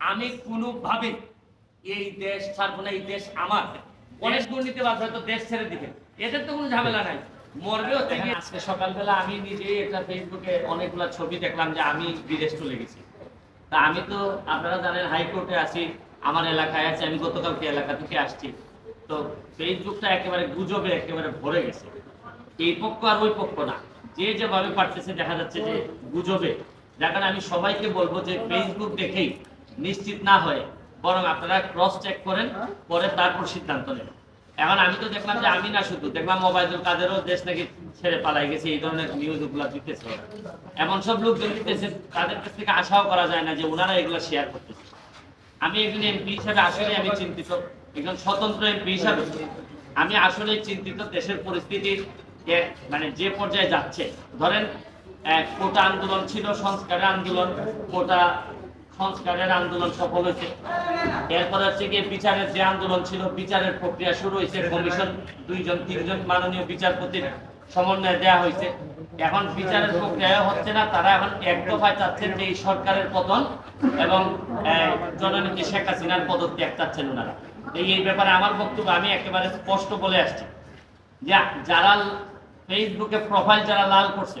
আমি কোনোভাবে এই দেশ ছাড়বো না, এই দেশ আমার। অনেক দুর্নীতিবাজ হয়তো দেশ ছেড়ে দিবে। এদের তো কোনো ঝামেলা নাই। মরবে আজকে সকালবেলা আমি নিজেই একটা ফেসবুকে অনেকগুলা ছবি দেখলাম যে আমি বিদেশ চলে গেছি। তা আমি তো, আপনারা জানেন হাইকোর্টে আছি, আমার এলাকায় আছে, আমি গতকালকে এলাকা থেকে আসছি। তো ফেসবুকটা একেবারে গুজবে, একেবারে ভরে গেছে। এই পক্ষ আর ওই পক্ষ না। যে যেভাবে পারতেছে, দেখা যাচ্ছে যে গুজবে। কারণে আমি সবাইকে বলব যে ফেসবুক দেখেই নিশ্চিত না হয়ে বরং আপনারা ক্রস চেক করেন পরে তারপর সিদ্ধান্ত নেন। এখন আমি তো দেখলাম যে আমি না শুধু দেখলাম মোবাইলুল কাদেরও দেশ নাকি ছেড়ে পালাই গেছে এই ধরনের নিউজগুলা দিতেছে এমন সব লোকজন দিতেছে তাদের কাছ থেকে আশাও করা যায় না যে ওনারা এগুলো শেয়ার করতেছে। আমি একজন এমপি হিসাবে আসলে আমি চিন্তিত একজন স্বতন্ত্র এমপি হিসাবে। আমি আসলে চিন্তিত দেশের পরিস্থিতির যে- মানে যে পর্যায়ে যাচ্ছে। ধরেন কোটা আন্দোলন ছিল সংস্কারের আন্দোলন কোটা সংস্কারের আন্দোলন সফল হয়েছে। এরপর হচ্ছে গিয়ে বিচারের যে আন্দোলন ছিল বিচারের প্রক্রিয়া শুরু হয়েছে। কমিশন দুইজন তিনজন মাননীয় বিচারপতির সমন্বয়ে দেওয়া হয়েছে। এখন বিচারের প্রক্রিয়া হচ্ছে না তারা এখন এক দফায় চাচ্ছেন যে এই সরকারের পতন এবং আহ, জননেত্রী শেখ হাসিনার পদত্যাগ চাচ্ছেন ওনারা। এই এই ব্যাপারে আমার বক্তব্য আমি একেবারে স্পষ্ট বলে আসছি। যে যারা ফেসবুকে প্রোফাইল যারা লাল করছে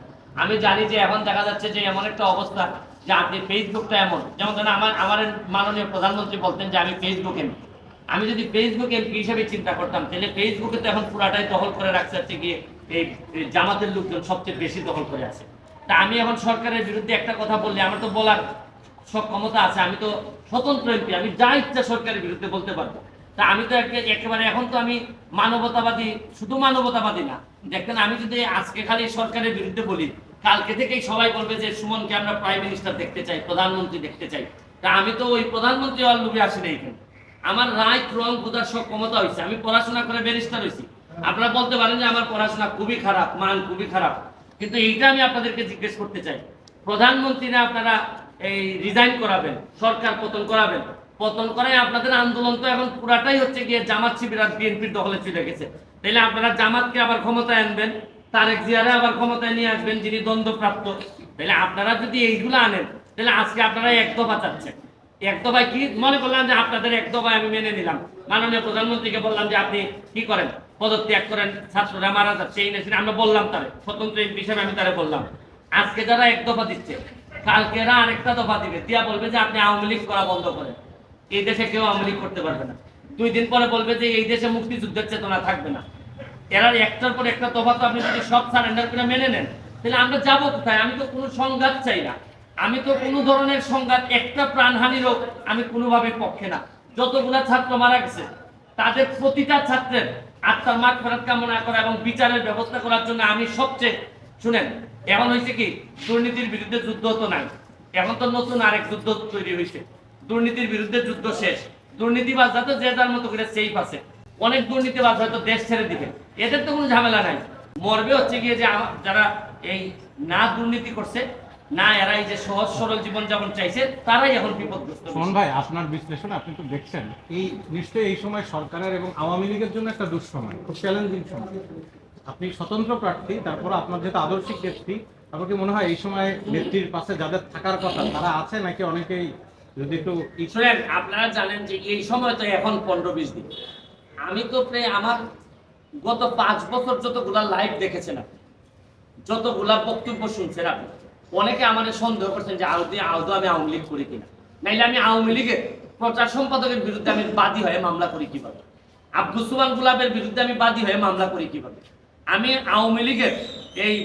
আমি জানি যে এখন দেখা যাচ্ছে যে এমন একটা অবস্থা যে আপনি ফেসবুকটা এমন। যেমন ধরেন আমার আমার মাননীয় প্রধানমন্ত্রী বলতেন যে আমি ফেসবুক এমপি। আমি যদি ফেসবুক এমপি হিসেবে চিন্তা করতাম, তাহলে ফেসবুকে তো এখন পুরাটাই দখল করে রাখছে হচ্ছে গিয়ে এই জামাতের লোকজন সবচেয়ে বেশি দখল করে আছে। তা আমি এখন সরকারের বিরুদ্ধে একটা কথা বললে, আমার তো বলার সব ক্ষমতা আছে, আমি তো স্বতন্ত্র এমপি, আমি যা ইচ্ছা সরকারের বিরুদ্ধে বলতে পারব। তা আমি তো একে- একেবারে এখন তো আমি মানবতাবাদী শুধু মানবতাবাদী না, দেখেন আমি যদি আজকে খালি সরকারের বিরুদ্ধে বলি কালকে থেকেই সবাই বলবে যে, সুমনকে আমরা প্রাইম মিনিস্টার দেখতে চাই, প্রধানমন্ত্রী দেখতে চাই। তা আমি তো ওই প্রধানমন্ত্রী হওয়ার লোভে আসি না এখানে। আমার রায় রং বোঝার সব ক্ষমতা হয়েছে। আমি পড়াশোনা করে ব্যারিস্টার হয়েছি। আপনারা বলতে পারেন যে, আমার পড়াশোনা খুবই খারাপ, মান খুবই খারাপ। কিন্তু এইটা আমি আপনাদেরকে জিজ্ঞেস করতে চাই। প্রধানমন্ত্রীরা আপনারা এই রিজাইন করাবেন, সরকার পতন করাবেন? পতন করায় আপনাদের আন্দোলন তো এখন পুরাটাই হচ্ছে গিয়ে জামাত শিবির আর বিএনপির দখলে চলে গেছে। তাহলে আপনারা জামাতকে আবার ক্ষমতায় আনবেন? তারেক জিয়ারে আবার ক্ষমতায় নিয়ে আসবেন যিনি দ্বন্দ্বপ্রাপ্ত। তাহলে আপনারা যদি এইগুলো আনেন, তাহলে আজকে আপনারা এক দফা চাচ্ছেন। এক দফায় কি? মনে করলাম যে আপনাদের এক দফায় আমি মেনে নিলাম। মাননীয় প্রধানমন্ত্রীকে বললাম যে আপনি কি করেন? পদত্যাগ করেন, ছাত্ররা মারা যাচ্ছে, এই নেশে আমরা বললাম তারে। স্বতন্ত্র হিসেবে আমি তারে বললাম। আজকে যারা এক দফা দিচ্ছে, কালকে এরা আরেকটা দফা দিবে। দিয়া বলবে যে আপনি আওয়ামী লীগ করা বন্ধ করেন। এই দেশে কেউ আওয়ামী লীগ করতে পারবে না। দুই দিন পরে বলবে যে এই দেশে মুক্তিযুদ্ধের চেতনা থাকবে না। এরা একটার পর একটা দফা তো আপনি যদি সব সারেন্ডার করে মেনে নেন, তাহলে আমরা যাব কোথায়? আমি তো কোনো সংঘাত চাই না। আমি তো কোনো ধরনের সংঘাত, একটা প্রাণহানিরও আমি কোনোভাবে পক্ষে না। যতগুলা ছাত্র মারা গেছে, তাদের প্রতিটা ছাত্রের আত্মার মাঠ ফেরত কামনা করা এবং বিচারের ব্যবস্থা করার জন্য আমি সবচেয়ে, শুনেন, এখন হয়েছে কি, দুর্নীতির বিরুদ্ধে যুদ্ধ তো নাই। এখন তো নতুন আরেক যুদ্ধ তৈরি হয়েছে। দুর্নীতির বিরুদ্ধে যুদ্ধ শেষ। দুর্নীতিবাজ যাতে যে যার মতো করে সেফ আছে। অনেক দুর্নীতিবাজ হয়তো দেশ ছেড়ে দিবে। এদের তো কোনো ঝামেলা নাই। মরবে হচ্ছে গিয়ে যে যারা এই না দুর্নীতি করছে না এরা এই যে সহজ সরল জীবন যাপন চাইছে তারাই এখন বিপদগ্রস্ত সুমন ভাই আপনার বিশ্লেষণ আপনি তো দেখছেন। এই নিশ্চয়ই এই সময় সরকারের এবং আওয়ামী লীগের জন্য একটা দুঃসময় খুব চ্যালেঞ্জিং সময়। আপনি স্বতন্ত্র প্রার্থী তারপর আপনার যেহেতু আদর্শিক আপনার কি মনে হয় এই সময় নেত্রীর পাশে যাদের থাকার কথা তারা আছে নাকি অনেকেই? যদি একটু আপনারা জানেন যে এই সময় তো এখন পনেরো বিশ দিন। আমি তো প্রায় আমার গত পাঁচ বছর যতগুলা লাইভ দেখেছেন আপনি, যতগুলা বক্তব্য শুনছেন আপনি, অনেকে আমাদের সন্দেহ করছেন যে আদৌ আদৌ আমি আওয়ামী লীগ করি কিনা। নাইলে আমি আওয়ামী লীগের প্রচার সম্পাদকের বিরুদ্ধে আমি বাদী হয়ে মামলা করি কীভাবে? আব্দুল সুমান গুলাবের বিরুদ্ধে আমি বাদী হয়ে মামলা করি কীভাবে? আমি আওয়ামী লীগের এই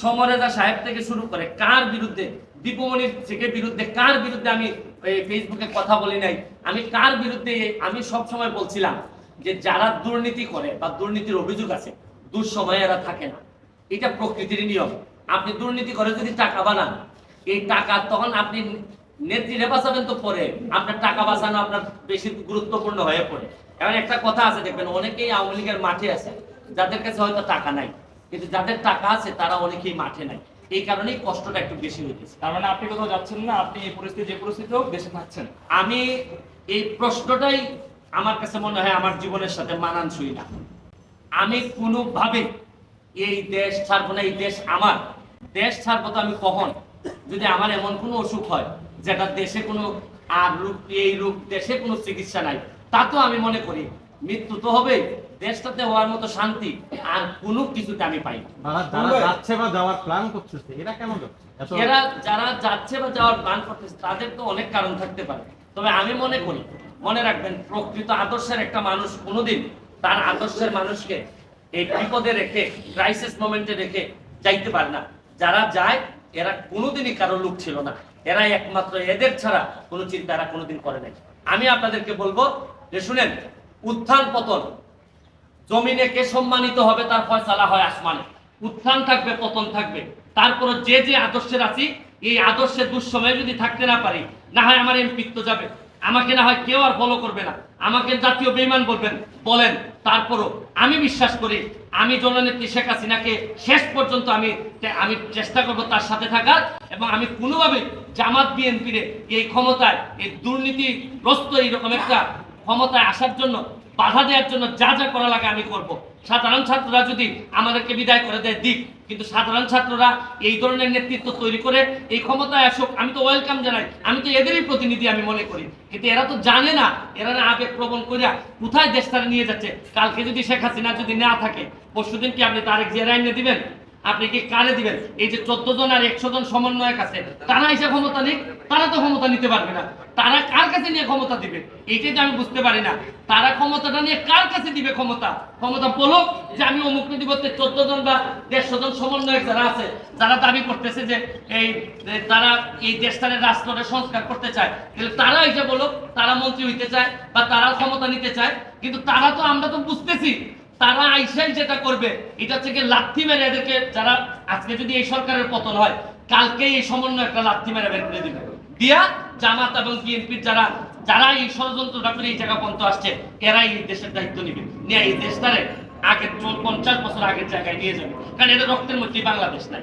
সমরেজা সাহেব থেকে শুরু করে কার বিরুদ্ধে দীপমণির থেকে বিরুদ্ধে, কার বিরুদ্ধে আমি ফেসবুকে কথা বলি নাই, আমি কার বিরুদ্ধে, আমি সব সময় বলছিলাম যে যারা দুর্নীতি করে বা দুর্নীতির অভিযোগ আছে দুঃসময়ে এরা থাকে না। এটা প্রকৃতির নিয়ম। আপনি দুর্নীতি করে যদি টাকা বানান এই টাকা তখন আপনি নেত্রীরে বাঁচাবেন তো পরে। আপনার টাকা বাঁচানো আপনার বেশি গুরুত্বপূর্ণ হয়ে পড়ে। কারণ একটা কথা আছে দেখবেন অনেকেই আওয়ামী লীগের মাঠে আছে যাদের কাছে হয়তো টাকা নাই। কিন্তু যাদের টাকা আছে তারা অনেকেই মাঠে নাই। এই কারণেই কষ্টটা একটু বেশি হইতেছে তার মানে আপনি কোথাও যাচ্ছেন না আপনি এই পরিস্থিতি যে পরিস্থিতি হোক দেশে থাকছেন। আমি এই প্রশ্নটাই আমার কাছে মনে হয় আমার জীবনের সাথে মানানসই না। আমি কোনোভাবে এই দেশ ছাড়বো না এই দেশ আমার। দেশ ছাড়বো তো আমি কখন? যদি আমার এমন কোনো অসুখ হয় যেটা দেশে কোনো আর রোগ এই রোগ দেশে কোনো চিকিৎসা নাই তা তো আমি মনে করি মৃত্যু তো হবে দেশটাতে হওয়ার মতো শান্তি আর কোনো কিছুতে আমি পাই না। যারা যারা যাচ্ছে বা যাওয়ার প্ল্যান করতেছে এরা কেন এরা যারা যাচ্ছে বা যাওয়ার প্ল্যান করতেছে তাদের তো অনেক কারণ থাকতে পারে। তবে আমি মনে করি মনে রাখবেন, প্রকৃত আদর্শের একটা মানুষ কোনোদিন তার আদর্শের মানুষকে এই বিপদে রেখে ক্রাইসিস মোমেন্টে রেখে যাইতে পারে না। যারা যায়, এরা কোনোদিনই কারও লোক ছিল না। এরা একমাত্র এদের ছাড়া কোনো চিন্তা এরা কোনোদিন করে নাই। আমি আপনাদেরকে বলব যে শুনেন, উত্থান পতন, জমিনে কে সম্মানিত হবে তার ফয়সালা হয় আসমানে। উত্থান থাকবে, পতন থাকবে। তারপরে যে যে আদর্শের আছি, এই আদর্শের দুঃসময়ে যদি থাকতে না পারি, না হয় আমার এমপিত্ব যাবে। আমাকে না হয় কেউ আর ফলো করবে না। আমাকে জাতীয় বেইমান বলবেন। বলেন, তারপরও আমি বিশ্বাস করি, আমি জননেত্রী শেখ হাসিনাকে শেষ পর্যন্ত আমি আমি চেষ্টা করব তার সাথে থাকার এবং আমি কোনোভাবে জামাত বিএনপির এই ক্ষমতায়, এই দুর্নীতিগ্রস্ত এইরকম একটা ক্ষমতায় আসার জন্য বাধা দেওয়ার জন্য যা যা করা লাগে আমি করব। সাধারণ ছাত্ররা যদি আমাদেরকে বিদায় করে দেয়, দিক। কিন্তু সাধারণ ছাত্ররা এই ধরনের নেতৃত্ব তৈরি করে এই ক্ষমতায় আসুক, আমি তো ওয়েলকাম জানাই। আমি তো এদেরই প্রতিনিধি আমি মনে করি। কিন্তু এরা তো জানে না, এরা না আবেগ প্রবণ করিয়া কোথায় দেশটা নিয়ে যাচ্ছে। কালকে যদি শেখ হাসিনা যদি না থাকে, পরশুদিন কি আপনি তারেক জেরা এনে দিবেন? আপনি কি কারে দিবেন? এই যে চোদ্দ জন আর একশো জন সমন্বয়ক আছে, তারা এসে ক্ষমতা নিক, তারা তো ক্ষমতা নিতে পারবে না। তারা কার কাছে নিয়ে ক্ষমতা দিবে? এইটাই তো আমি বুঝতে পারি না। তারা ক্ষমতাটা নিয়ে কার কাছে দিবে ক্ষমতা? ক্ষমতা বলুক যে আমি অমুক দিবতে চোদ্দ জন বা দেড়শো জন সমন্বয়ক যারা আছে, যারা দাবি করতেছে যে এই তারা এই দেশটারে রাষ্ট্রের সংস্কার করতে চায়। তাহলে তারা এসে বলুক, তারা মন্ত্রী হইতে চায় বা তারা ক্ষমতা নিতে চায়, কিন্তু তারা তো আমরা তো বুঝতেছি। তারা আইসাই যেটা করবে, এটা থেকে লাথি মেরে এদেরকে যারা আজকে যদি এই সরকারের পতন হয় কালকে এই সমন্বয় একটা লাথি মেরে বের করে দিবে। দিয়া জামাত এবং বিএনপির যারা যারা এই ষড়যন্ত্র করে এই জায়গা পর্যন্ত আসছে, এরাই এই দেশের দায়িত্ব নিবে। নিয়ে এই দেশটারে আগের পঞ্চাশ বছর আগের জায়গায় নিয়ে যাবে। কারণ এদের রক্তের মধ্যে বাংলাদেশ নাই।